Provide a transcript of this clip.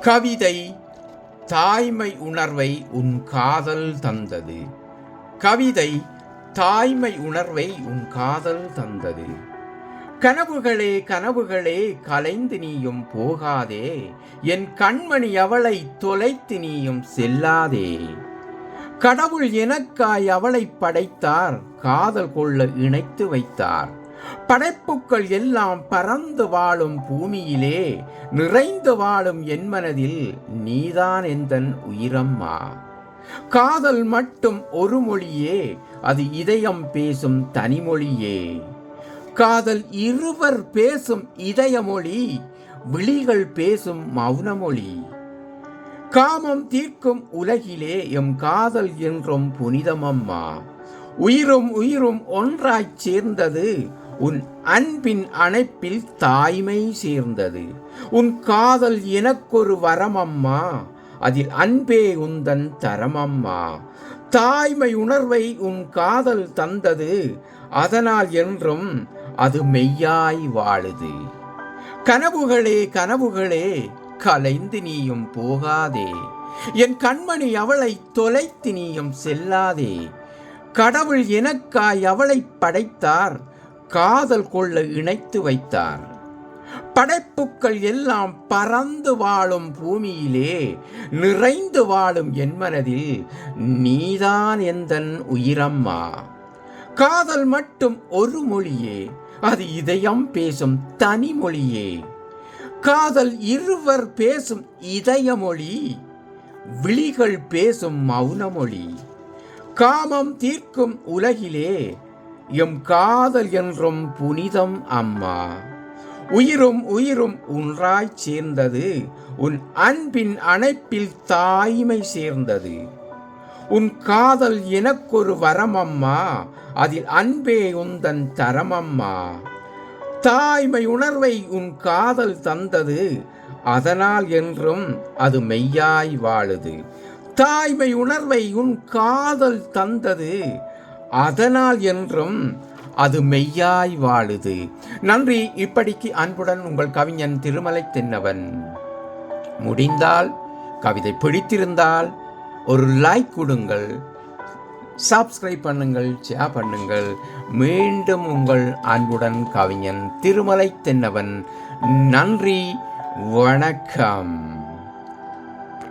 கவிதை தாய்மை உணர்வை உன் காதல் தந்தது. கவிதை தாய்மை உணர்வை உன் காதல் தந்தது. கனவுகளே கனவுகளே கலைந்து நீயும் போகாதே. என் கண்மணி அவளை தொலைத்து நீயும் செல்லாதே. கடவுள் எனக்காய் அவளை படைத்தார் காதல் கொள்ள இணைத்து வைத்தார். படைப்புக்கள் எல்லாம் பறந்து வாழும் பூமியிலே நிறைந்து வாழும் என் மனதில் நீதான் எந்தன் உயிரம்மா. காதல் மட்டும் ஒரு மொழியே அது இதயம் பேசும் தனிமொழியே. காதல் இருவர் பேசும் இதயமொழி விழிகள் பேசும் மௌனமொழி. காமம் தீர்க்கும் உலகிலே எம் காதல் என்றும் புனிதமம்மா. உயிரும் உயிரும் ஒன்றாய்ச் சேர்ந்தது உன் அன்பின் அணைப்பில் தாய்மை சேர்ந்தது. உன் காதல் எனக்கொரு வரமம்மா. அதில் அன்பே உந்தன் தரமம்மா. தாய்மை உணர்வை உன் காதல் தந்தது. அதனால் என்றும் அது மெய்யாய் வாழுது. கனவுகளே கனவுகளே கலைந்து நீயும் போகாதே. என் கண்மணி அவளை தொலைத்து நீயும் செல்லாதே. கடவுள் எனக்காய் அவளை படைத்தார். காதல் கொள்ள இணைத்து வைத்தார். படைப்புக்கள் எல்லாம் பறந்து வாழும் பூமியிலே நிறைந்து வாழும் என் மனதில் நீதான் எந்தன் உயிரம்மா. காதல் மட்டும் ஒரு மொழியே அது இதயம் பேசும் தனி மொழியே. காதல் இருவர் பேசும் இதய மொழி விழிகள் பேசும் மௌன மொழி. காமம் தீர்க்கும் உலகிலே எம் காதல் என்றும் புனிதம் அம்மா. உயிரும் உயிரும் ஒன்றாய்ச் சேர்ந்தது. உன் அன்பின் அணைப்பில் தாய்மை சேர்ந்தது. உன் காதல் எனக்கொரு வரமம்மா. அதில் அன்பே உந்தன் தரமம்மா. தாய்மை உணர்வை உன் காதல் தந்தது. அதனால் என்றும் அது மெய்யாய் வாழுது. தாய்மை உணர்வை உன் காதல் தந்தது. அதனால் என்றும் அது மெய்யாய் வாழுது. நன்றி இப்படிக்கு அன்புடன் உங்கள் கவிஞன் திருமலை தென்னவன். முடிந்தால் கவிதை பிடித்திருந்தால் ஒரு லைக் கொடுங்கள். சப்ஸ்கிரைப் பண்ணுங்கள் ஷேர் பண்ணுங்கள். மீண்டும் உங்கள் அன்புடன் கவிஞன் திருமலை தென்னவன். நன்றி வணக்கம்.